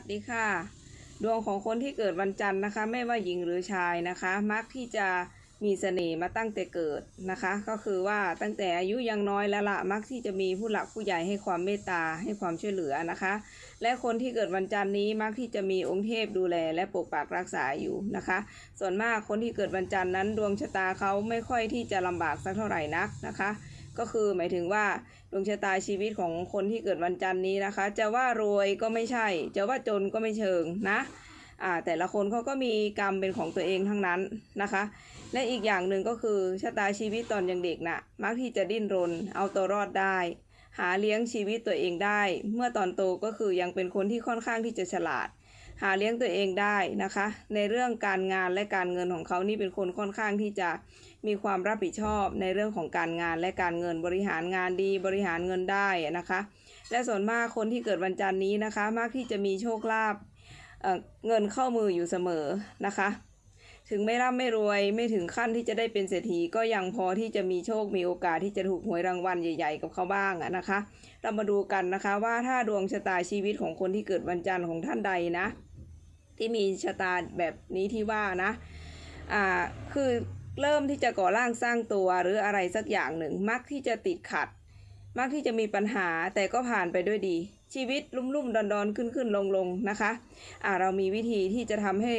วัสดีค่ะ ดวงของคนที่เกิดวันจันทร์นะคะ ไม่ว่าหญิงหรือชายนะคะ มักที่จะมีเสน่ห์มาตั้งแต่เกิดนะคะ ก็คือว่าตั้งแต่อายุยังน้อยแล้วละมักที่จะมีผู้หลักผู้ใหญ่ให้ความเมตตาให้ความช่วยเหลือนะคะ และคนที่เกิดวันจันทร์นี้มักที่จะมีองค์เทพดูแล และปกปักรักษาอยู่นะคะ ส่วนมากคนที่เกิดวันจันทร์นั้นดวงชะตาเขาไม่ค่อยที่จะลำบากสักเท่าไหร่นักนะคะ ก็คือหมายถึงว่าดวงชะตาชีวิตของคนที่เกิดวันจันทร์นี้นะคะ จะว่ารวยก็ไม่ใช่ จะว่าจนก็ไม่เชิงนะอ่าแต่ละคนเขาก็มีกรรมเป็นของตัวเองทั้งนั้นนะคะ และอีกอย่างหนึ่งก็คือชะตาชีวิตตอนยังเด็กน่ะมักที่จะดิ้นรน เอาตัวรอดได้ หาเลี้ยงชีวิตตัวเองได้ เมื่อตอนโตก็คือยังเป็นคนที่ค่อนข้างที่จะฉลาด หาเลี้ยงตัวเองได้นะคะ ในเรื่องการงานและการเงินของเขานี่เป็นคนค่อนข้างที่จะมีความรับผิดชอบในเรื่องของการงานและการเงินบริหารงานดีบริหารเงินได้นะคะ และส่วนมากคนที่เกิดวันจันทร์นี้นะคะ มากที่จะมีโชคลาภเเงินเข้ามืออยู่เสมอนะคะ ถึงไม่ร่ำไม่รวยไม่ถึงขั้นที่จะได้เป็นเศรษฐีก็ยังพอที่จะมีโชคมีโอกาสที่จะถูกหวยรางวัลใหญ่ ๆ กับเขาบ้างนะคะ เรามาดูกันนะคะว่าถ้าดวงชะตาชีวิตของคนที่เกิดวันจันทร์ของท่านใดนะ ที่มีชะตาแบบนี้ที่ว่านะอ่าคือเริ่มที่จะก่อร่างสร้างตัวหรืออะไรสักอย่างหนึ่ง มักที่จะติดขัด มักที่จะมีปัญหาแต่ก็ผ่านไปด้วยดี ชีวิตลุ่มๆดอนๆ ขึ้นๆลงๆนะคะอ่าเรามีวิธีที่จะทำให้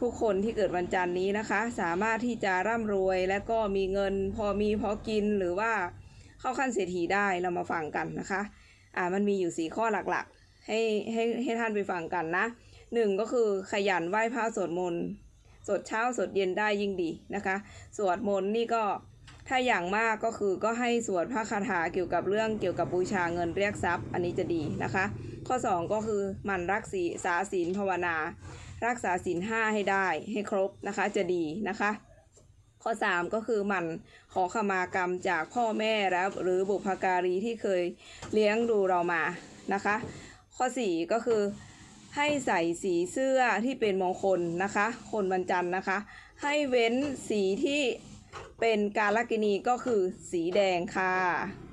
ทุกคนที่เกิดวันจันทร์นี้นะคะ สามารถที่จะร่ำรวยและก็มีเงินพอมีพอกินหรือว่าเข้าขั้นเศรษฐีได้เรามาฟังกันนะคะ อ่ามันมีอยู่สี่ข้อหลักๆ ให้ให้ให้ท่านไปฟังกันนะ หนึ่งก็คือขยันไหว้พระสวดมนต์สวดเช้าสวดเย็นได้ยิ่งดีนะคะ สวดมนต์นี่ก็ถ้าอย่างมากก็คือก็ให้สวดพระคาถาเกี่ยวกับเรื่องเกี่ยวกับบูชาเงินเรียกทรัพย์ อันนี้จะดีนะคะ ข้อ 2 ก็คือมันรักศีษาศีลภาวนา รักษาศีลห้าให้ได้ให้ครบนะคะจะดีนะคะ ข้อ 3 ก็คือมันขอขมากรรมจากพ่อแม่แล้วหรือบุพการีที่เคยเลี้ยงดูเรามานะคะ ข้อ 4 ก็คือ ให้ใส่สีเสื้อที่เป็นมงคลนะคะ คนวันจันทร์นะคะ ให้เว้นสีที่เป็นกาลกินีก็คือสีแดงค่ะ